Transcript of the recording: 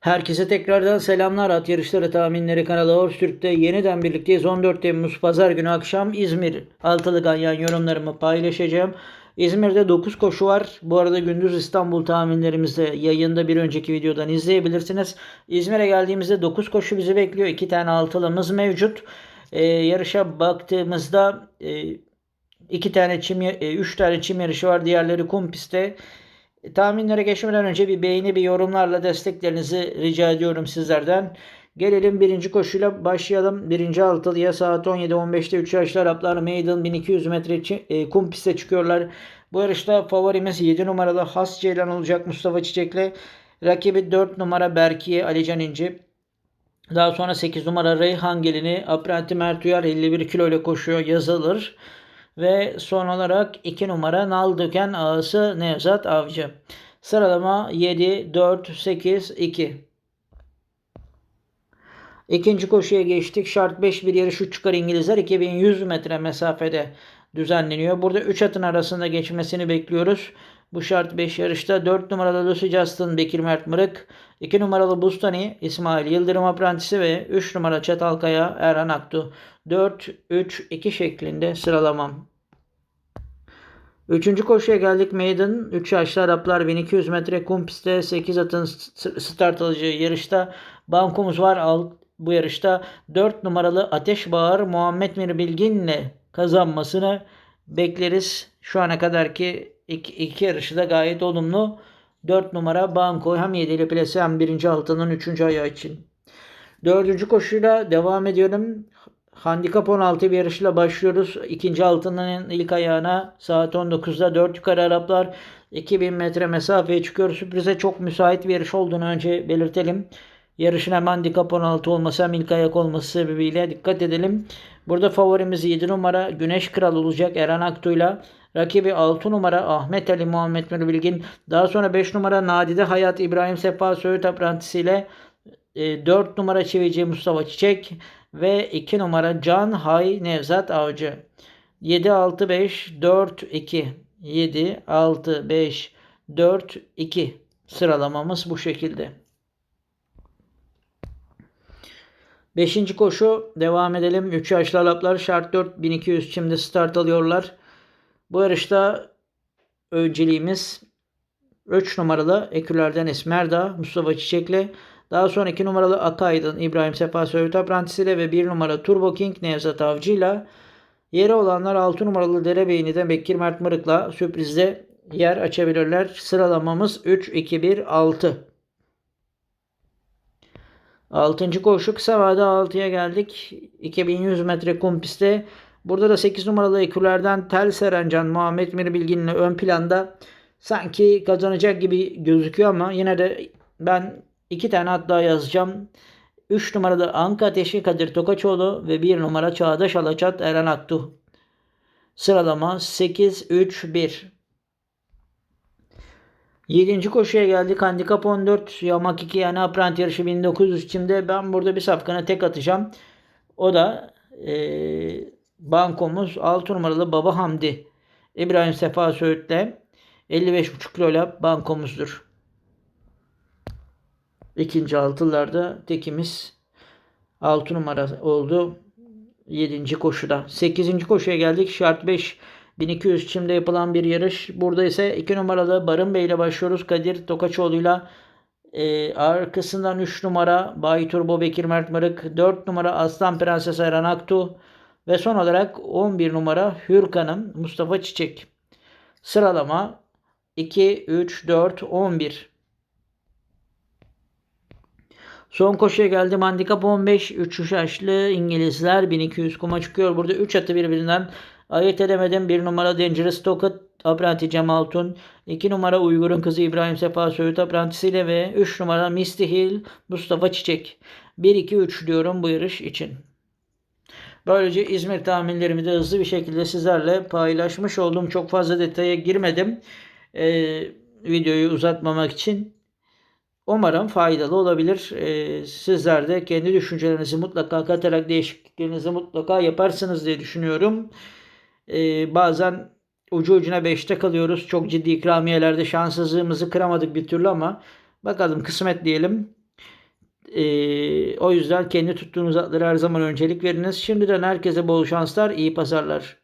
Herkese tekrardan selamlar. At yarışları tahminleri kanalı Horse yeniden birlikteyiz. 14 Temmuz Pazar günü akşam İzmir Altılı Ganyan yorumlarımı paylaşacağım. İzmir'de 9 koşu var. Bu arada gündüz İstanbul tahminlerimizi yayında bir önceki videodan izleyebilirsiniz. İzmir'e geldiğimizde 9 koşu bizi bekliyor. 2 tane altılımız mevcut. Ee, yarışa baktığımızda e, iki tane çim, e, üç tane çim yarışı var. Diğerleri kum pistte. E, tahminlere geçmeden önce bir beğeni bir yorumlarla desteklerinizi rica ediyorum sizlerden. Gelelim birinci koşuyla başlayalım. Birinci altılıya saat 17.15'te 3 yaşlı Araplar Maiden 1200 metre e, kum piste çıkıyorlar. Bu yarışta favorimiz 7 numaralı Has Ceylan olacak Mustafa Çiçek'le. Rakibi 4 numara Berkiye Alican İnci. Daha sonra 8 numara Reyhan Gelini Apprenti Mert Uyar 51 kilo ile koşuyor yazılır. Ve son olarak 2 numara Nal Döken Ağası Nevzat Avcı. Sıralama 7, 4, 8, 2. İkinci koşuya geçtik. Şart 5 bir yarış 3 çıkar İngilizler 2100 metre mesafede düzenleniyor. Burada 3 atın arasında geçmesini bekliyoruz. Bu şart 5 yarışta 4 numaralı Lucy Justin Bekir Mert Mırık, 2 numaralı Bustani İsmail Yıldırım Aprantisi ve 3 numara Çatalkaya Erhan Aktu. 4-3-2 şeklinde sıralamam. Üçüncü koşuya geldik. Maiden 3 yaşlı Araplar 1200 metre kum pistte 8 atın start alacağı yarışta bankomuz var. Bu yarışta 4 numaralı Ateş Bağır Muhammed Mir Bilgin'le kazanmasını bekleriz. Şu ana kadarki iki, iki yarışı da gayet olumlu. 4 numara Banko hem 7 ile plase hem 1. altının 3. ayağı için. Dördüncü koşuyla devam ediyorum. Handikap 16 bir yarışla başlıyoruz. İkinci altının ilk ayağına saat 19'da 4 yukarı Araplar 2000 metre mesafeye çıkıyor. Sürprize çok müsait bir yarış olduğunu önce belirtelim. Yarışın hem handikap 16 olması hem ilk ayak olması sebebiyle dikkat edelim. Burada favorimiz 7 numara Güneş Kral olacak Eren Aktu'yla. Rakibi 6 numara Ahmet Ali Muhammed Nur Bilgin. Daha sonra 5 numara Nadide Hayat İbrahim Sefa Söğüt Aprantisiyle 4 e, numara çevici Mustafa Çiçek ve 2 numara Can Hay Nevzat Avcı. 7 6 5 4 2 7 6 5 4 2 sıralamamız bu şekilde. Beşinci koşu devam edelim. 3 yaşlı Araplar şart 4 1200 şimdi start alıyorlar. Bu yarışta önceliğimiz 3 numaralı Eküler'den Esmerda Mustafa Çiçek'le daha sonra 2 numaralı Akaydın İbrahim Sefa Söğüt Aprantisiyle ve 1 numara Turbo King Nevzat Avcı'yla yeri olanlar 6 numaralı Derebeyni'den Bekir Mert Mırık'la sürprizde yer açabilirler. Sıralamamız 3, 2, 1, 6. 6. koşu kısa vade 6'ya geldik. 2100 metre kum pistte. Burada da 8 numaralı ekürlerden Tel Serencan Muhammed Mir Bilgin'le ön planda sanki kazanacak gibi gözüküyor ama yine de ben iki tane at daha yazacağım. 3 numaralı Anka Ateşi Kadir Tokaçoğlu ve 1 numara Çağdaş Alaçat Eren Aktu. Sıralama 8-3-1. 7. koşuya geldik. Handikap 14. Yamak 2 yani Aprant yarışı 1900 içinde. Ben burada bir safkana tek atacağım. O da e, bankomuz 6 numaralı Baba Hamdi. İbrahim Sefa Söğüt'le 55,5 kiloyla bankomuzdur. İkinci altılarda tekimiz 6 numara oldu. 7. koşuda. 8. koşuya geldik. Şart 5 1200 çimde yapılan bir yarış. Burada ise 2 numaralı Barın Bey ile başlıyoruz. Kadir Tokaçoğlu'yla ee, arkasından 3 numara Bay Turbo Bekir Mert Mırık, 4 numara Aslan Prenses Eren Aktu ve son olarak 11 numara Hürkan'ım Mustafa Çiçek. Sıralama 2, 3, 4, 11. Son koşuya geldim. Handikap 15. 3 yaşlı İngilizler 1200 kuma çıkıyor. Burada 3 atı birbirinden ayırt edemedim. 1 numara Dangerous Tokat Apranti Cem Altun. 2 numara Uygur'un kızı İbrahim Sefa Söğüt Aprantisiyle ve 3 numara Misty Hill Mustafa Çiçek. 1-2-3 diyorum bu yarış için. Böylece İzmir tahminlerimi de hızlı bir şekilde sizlerle paylaşmış oldum. Çok fazla detaya girmedim. Ee, videoyu uzatmamak için. Umarım faydalı olabilir. Ee, sizler de kendi düşüncelerinizi mutlaka katarak değişikliklerinizi mutlaka yaparsınız diye düşünüyorum. Ee, bazen ucu ucuna 5'te kalıyoruz. Çok ciddi ikramiyelerde şanssızlığımızı kıramadık bir türlü ama bakalım kısmet diyelim. Ee, o yüzden kendi tuttuğunuz atlara her zaman öncelik veriniz. Şimdiden herkese bol şanslar, iyi pazarlar.